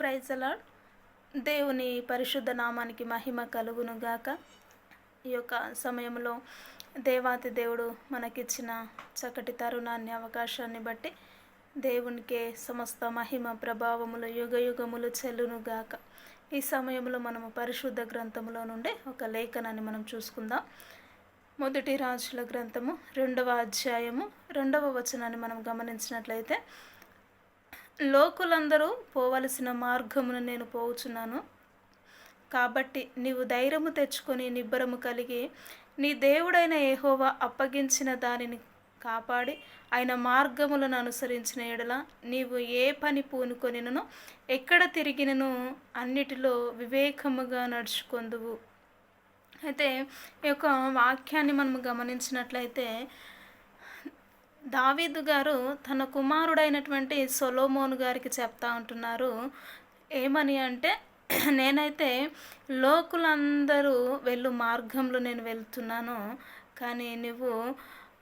Praise అలాడ్ దేవుని పరిశుద్ధ నామానికి మహిమ కలుగును గాక ఈ యొక్క సమయంలో దేవాతి దేవుడు మనకిచ్చిన చక్కటి తరుణాన్ని అవకాశాన్ని బట్టి దేవునికే సమస్త మహిమ ప్రభావములు యుగ యుగములు చెల్లును గాక ఈ సమయంలో మనము పరిశుద్ధ గ్రంథంలో నుండి ఒక లేఖనాన్ని మనం చూసుకుందాం. మొదటి రాజుల గ్రంథము రెండవ అధ్యాయము రెండవ వచనాన్ని మనం గమనించినట్లయితే లోకులందరూ పోవలసిన మార్గమును నేను పోవుచున్నాను. కాబట్టి నీవు ధైర్యము తెచ్చుకొని నిబ్బరము కలిగి నీ దేవుడైన ఏహోవా అప్పగించిన దానిని కాపాడి ఆయన మార్గములను అనుసరించిన ఎడల నీవు ఏ పని పూనుకొనినను ఎక్కడ తిరిగినను అన్నిటిలో వివేకముగా నడుచుకొందువు. అయితే ఈ యొక్క వాక్యాన్ని మనం గమనించినట్లయితే దావీదు గారు తన కుమారుడైనటువంటి సొలోమోను గారికి చెప్తా ఉంటున్నారు. ఏమని అంటే నేనైతే లోకులందరూ వెళ్ళు మార్గంలో నేను వెళ్తున్నాను. కానీ నువ్వు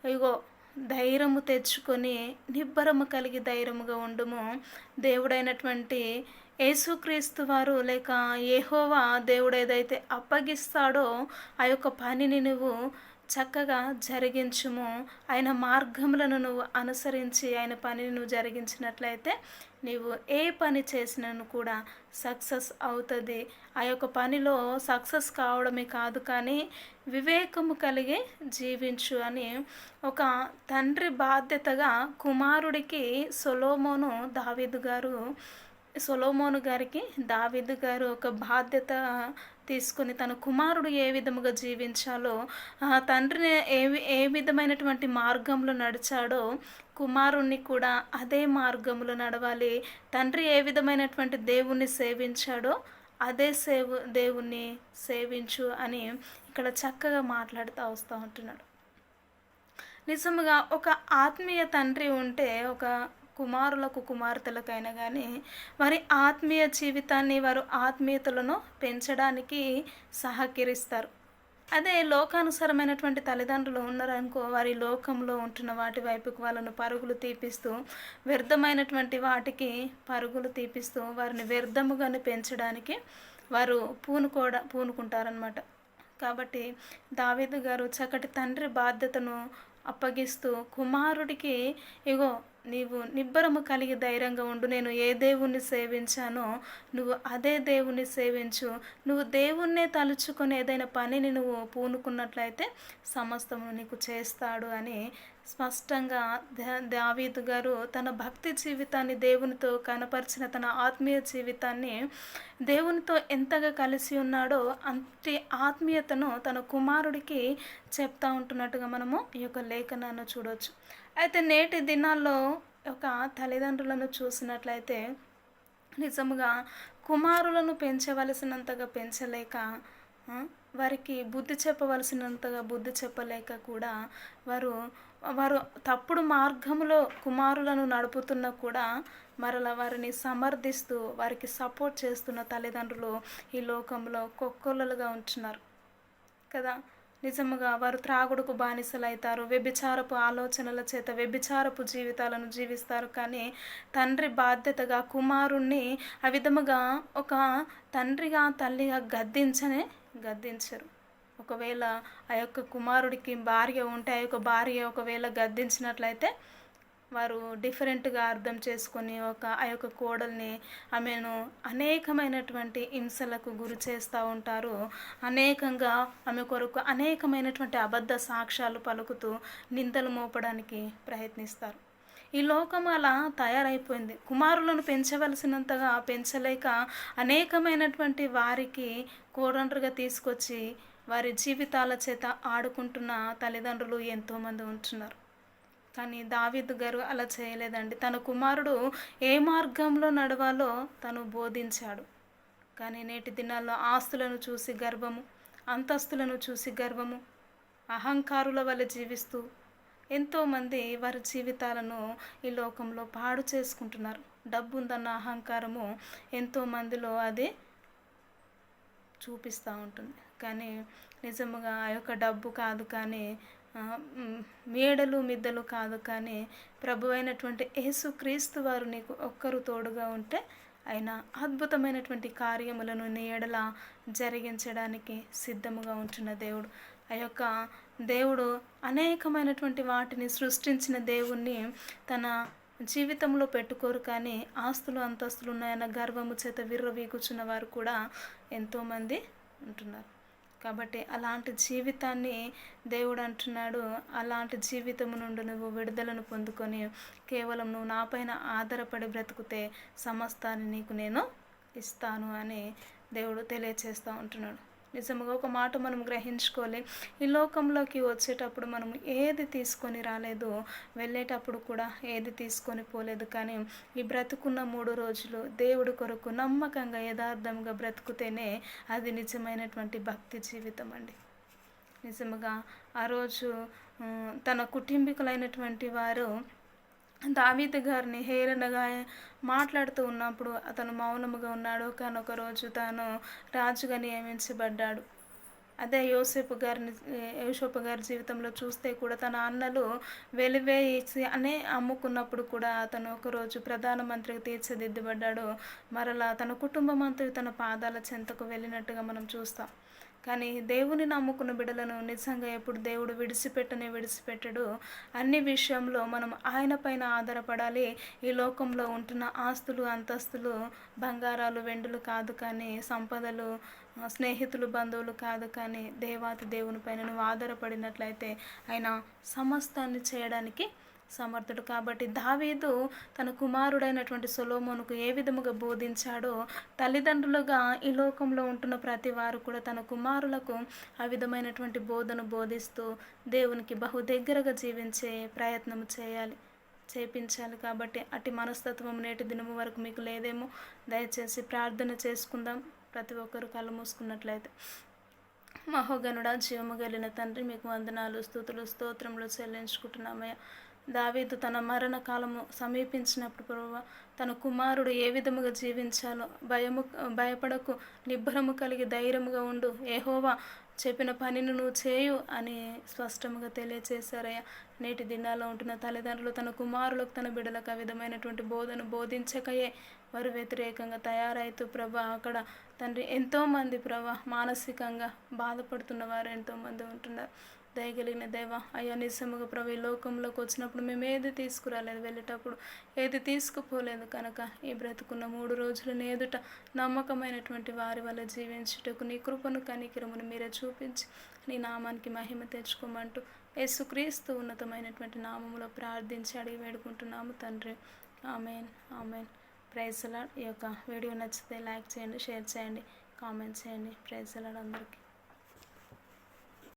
ఇగో ధైర్యము తెచ్చుకొని నిబ్బరము కలిగి ధైర్యముగా ఉండుము. దేవుడైనటువంటి యేసుక్రీస్తు వారు లేక ఏహోవా దేవుడు ఏదైతే అప్పగిస్తాడో ఆ యొక్క పనిని నువ్వు చక్కగా జరిగించుము. ఆయన మార్గములను నువ్వు అనుసరించి ఆయన పనిని నువ్వు జరిగించినట్లయితే నీవు ఏ పని చేసినను కూడా సక్సెస్ అవుతుంది. ఆ యొక్క పనిలో సక్సెస్ కావడమే కాదు కానీ వివేకము కలిగి జీవించు అని ఒక తండ్రి బాధ్యతగా కుమారుడికి సొలోమోను దావీదు గారు సొలోమోను గారికి దావిద్ గారు ఒక బాధ్యత తీసుకొని తన కుమారుడు ఏ విధముగా జీవించాలో తండ్రిని ఏ ఏ విధమైనటువంటి మార్గంలో నడిచాడో కుమారుణ్ణి కూడా అదే మార్గంలో నడవాలి. తండ్రి ఏ విధమైనటువంటి దేవుణ్ణి సేవించాడో అదే సేవు దేవుణ్ణి సేవించు అని ఇక్కడ చక్కగా మాట్లాడుతూ వస్తూ ఉంటున్నాడు. నిజముగా ఒక ఆత్మీయ తండ్రి ఉంటే ఒక కుమారులకు కుమార్తెలకైనా కానీ వారి ఆత్మీయ జీవితాన్ని వారు ఆత్మీయతలను పెంచడానికి సహకరిస్తారు. అదే లోకానుసారమైనటువంటి తల్లిదండ్రులు ఉన్నారనుకో వారి లోకంలో ఉంటున్న వాటి వైపుకు వాళ్ళను పరుగులు తీపిస్తూ వ్యర్థమైనటువంటి వాటికి పరుగులు తీపిస్తూ వారిని వ్యర్థముగానే పెంచడానికి వారు పూనుకోడ పూనుకుంటారనమాట కాబట్టి దావేదు గారు చక్కటి తండ్రి బాధ్యతను అప్పగిస్తూ కుమారుడికి ఇగో నీవు నిబ్బరము కలిగి ధైర్యంగా ఉండు. నేను ఏ దేవుణ్ణి సేవించానో నువ్వు అదే దేవుణ్ణి సేవించు. నువ్వు దేవుణ్ణే తలుచుకొని ఏదైనా పనిని నువ్వు పూనుకున్నట్లయితే సమస్తము నీకు చేస్తాడు అని స్పష్టంగా దావీదు గారు తన భక్తి జీవితాన్ని దేవునితో కనపరిచిన తన ఆత్మీయ జీవితాన్ని దేవునితో ఎంతగా కలిసి ఉన్నాడో అంతే ఆత్మీయతను తన కుమారుడికి చెప్తా ఉంటున్నట్టుగా మనము ఈ యొక్క లేఖనాన్ని చూడవచ్చు అయితే నేటి దినాల్లో ఒక తల్లిదండ్రులను చూసినట్లయితే నిజముగా కుమారులను పెంచవలసినంతగా పెంచలేక వారికి బుద్ధి చెప్పవలసినంతగా బుద్ధి చెప్పలేక కూడా వారు వారు తప్పుడు మార్గంలో కుమారులను నడుపుతున్నా కూడా మరలా వారిని సమర్థిస్తూ వారికి సపోర్ట్ చేస్తున్న తల్లిదండ్రులు ఈ లోకంలో కొక్కొల్లలుగా ఉంటున్నారు. కదా? నిజముగా వారు త్రాగుడుకు బానిసలవుతారు వ్యభిచారపు ఆలోచనల చేత వ్యభిచారపు జీవితాలను జీవిస్తారు. కానీ తండ్రి బాధ్యతగా కుమారుణ్ణి ఆ విధముగా ఒక తండ్రిగా తల్లిగా గద్దించనే గద్దించరు. ఒకవేళ ఆ యొక్క కుమారుడికి భార్య ఉంటే ఆ యొక్క భార్య ఒకవేళ గద్దించినట్లయితే వారు డిఫరెంట్గా అర్థం చేసుకొని ఒక ఆ యొక్క కోడల్ని ఆమెను అనేకమైనటువంటి హింసలకు గురి చేస్తూ ఉంటారు. అనేకంగా ఆమె కొరకు అనేకమైనటువంటి అబద్ధ సాక్ష్యాలు పలుకుతూ నిందలు మోపడానికి ప్రయత్నిస్తారు. ఈ లోకం అలా తయారైపోయింది. కుమారులను పెంచవలసినంతగా పెంచలేక అనేకమైనటువంటి వారికి కోడండ్రుగా తీసుకొచ్చి వారి జీవితాల చేత ఆడుకుంటున్న తల్లిదండ్రులు ఎంతోమంది ఉంటున్నారు. కానీ దావిద్ గారు అలా చేయలేదండి. తన కుమారుడు ఏ మార్గంలో నడవాలో తను బోధించాడు. కానీ నేటి దినాల్లో ఆస్తులను చూసి గర్వము అంతస్తులను చూసి గర్వము అహంకారుల వల్ల జీవిస్తూ ఎంతోమంది వారి జీవితాలను ఈ లోకంలో పాడు చేసుకుంటున్నారు. డబ్బు ఉందన్న అహంకారము ఎంతోమందిలో అది చూపిస్తూ ఉంటుంది. కానీ నిజముగా ఆ యొక్క డబ్బు కాదు కానీ మేడలు మిద్దలు కాదు కానీ ప్రభు అయినటువంటి యేసుక్రీస్తు వారు నీకు ఒక్కరు తోడుగా ఉంటే ఆయన అద్భుతమైనటువంటి కార్యములను నీ ఎడల జరిగించడానికి సిద్ధముగా ఉంటున్న దేవుడు. ఆ యొక్క దేవుడు అనేకమైనటువంటి వాటిని సృష్టించిన దేవుణ్ణి తన జీవితంలో పెట్టుకోరు కానీ ఆస్తులు అంతస్తులు ఉన్నాయన్న గర్వము చేత విర్రవీగుచున్న వారు కూడా ఎంతోమంది ఉంటున్నారు. కాబట్టి అలాంటి జీవితాన్ని దేవుడు అంటున్నాడు అలాంటి జీవితం నుండి నువ్వు విడుదలను పొందుకొని కేవలం నువ్వు నాపైన ఆధారపడి బ్రతుకుతే సమస్తాన్ని నీకు నేను ఇస్తాను అని దేవుడు తెలియచేస్తూ ఉంటున్నాడు. నిజంగా ఒక మాట మనం గ్రహించుకోవాలి. ఈ లోకంలోకి వచ్చేటప్పుడు మనం ఏది తీసుకొని రాలేదు వెళ్ళేటప్పుడు కూడా ఏది తీసుకొని పోలేదు. కానీ ఈ బ్రతుకున్న మూడు రోజులు దేవుడి కొరకు నమ్మకంగా యథార్థంగా బ్రతుకుతేనే అది నిజమైనటువంటి భక్తి జీవితం అండి. నిజముగా ఆ రోజు తన కుటుంబీకులైనటువంటి వారు దావీత గారిని హేళనగా మాట్లాడుతూ ఉన్నప్పుడు అతను మౌనముగా ఉన్నాడు. కానొక రోజు తాను రాజుగా నియమించబడ్డాడు. అదే యోసేపు గారిని యోసేపు గారి జీవితంలో చూస్తే కూడా తన అన్నలు వెలివేసి అనే అమ్ముకున్నప్పుడు కూడా అతను ఒకరోజు ప్రధానమంత్రికి తీర్చిదిద్దబడ్డాడు. మరలా తన కుటుంబం అంతా తన పాదాల చెంతకు వెళ్ళినట్టుగా మనం చూస్తాం. కానీ దేవుని నమ్ముకున్న బిడలను నిజంగా ఎప్పుడు దేవుడు విడిచిపెట్టనే విడిచిపెట్టడు. అన్ని విషయంలో మనం ఆయన పైన ఆధారపడాలి. ఈ లోకంలో ఉంటున్న ఆస్తులు అంతస్తులు బంగారాలు వెండులు కాదు కానీ సంపదలు స్నేహితులు బంధువులు కాదు కానీ దేవాతి దేవుని పైన నువ్వు ఆధారపడినట్లయితే ఆయన సమస్తాన్ని చేయడానికి సమర్థుడు. కాబట్టి దావీదు తన కుమారుడైనటువంటి సొలోమోనుకు ఏ విధముగా బోధించాడో తల్లిదండ్రులుగా ఈ లోకంలో ఉంటున్న ప్రతి వారు కూడా తన కుమారులకు ఆ విధమైనటువంటి బోధను బోధిస్తూ దేవునికి బహు దగ్గరగా జీవించే ప్రయత్నం చేయాలి చేపించాలి. కాబట్టి అటు మనస్తత్వం నేటి దినము వరకు మీకు లేదేమో? దయచేసి ప్రార్థన చేసుకుందాం. ప్రతి ఒక్కరు కళ్ళు మూసుకున్నట్లయితే. మహోగనుడ జీవము గలిన తండ్రి మీకు వందనాలు స్థుతులు స్తోత్రములు చెల్లించుకుంటున్నామయ్యా. దావీదు తన మరణ కాలము సమీపించినప్పుడు ప్రభు తన కుమారుడు ఏ విధముగా జీవించాలో భయము భయపడకు నిబ్బరము కలిగి ధైర్యముగా ఉండు. ఏహోవా చెప్పిన పనిని నువ్వు చేయు అని స్పష్టంగా తెలియచేశారయ్యా. నేటి దినాల్లో ఉంటున్న తల్లిదండ్రులు తన కుమారులకు తన బిడ్డలకు ఆ విధమైనటువంటి బోధను బోధించకయే. వారు వ్యతిరేకంగా తయారైతూ ప్రభా అక్కడ తండ్రి ఎంతోమంది ప్రభా మానసికంగా బాధపడుతున్న వారు ఎంతోమంది ఉంటున్నారు. దయగలిగిన దేవ అయ్యా నిజముగా ప్రభు ఈ లోకంలోకి వచ్చినప్పుడు మేము ఏది తీసుకురాలేదు వెళ్ళేటప్పుడు ఏది తీసుకుపోలేదు కనుక ఈ బ్రతుకున్న మూడు రోజులను ఎదుట నమ్మకమైనటువంటి వారి వల్ల జీవించుటకు నీ కృపను కనికిరమును మీరే చూపించి నీ నామానికి మహిమ తెచ్చుకోమంటూ యేసుక్రీస్తు ఉన్నతమైనటువంటి నామములో ప్రార్థించి అడిగి వేడుకుంటున్నాము తండ్రి. ఆమెన్. ఆమెన్. ప్రైజ్లాడ్ ఈ యొక్క వీడియో నచ్చితే లైక్ చేయండి షేర్ చేయండి కామెంట్ చేయండి ప్రైజ్లాడ్ అందరికీ.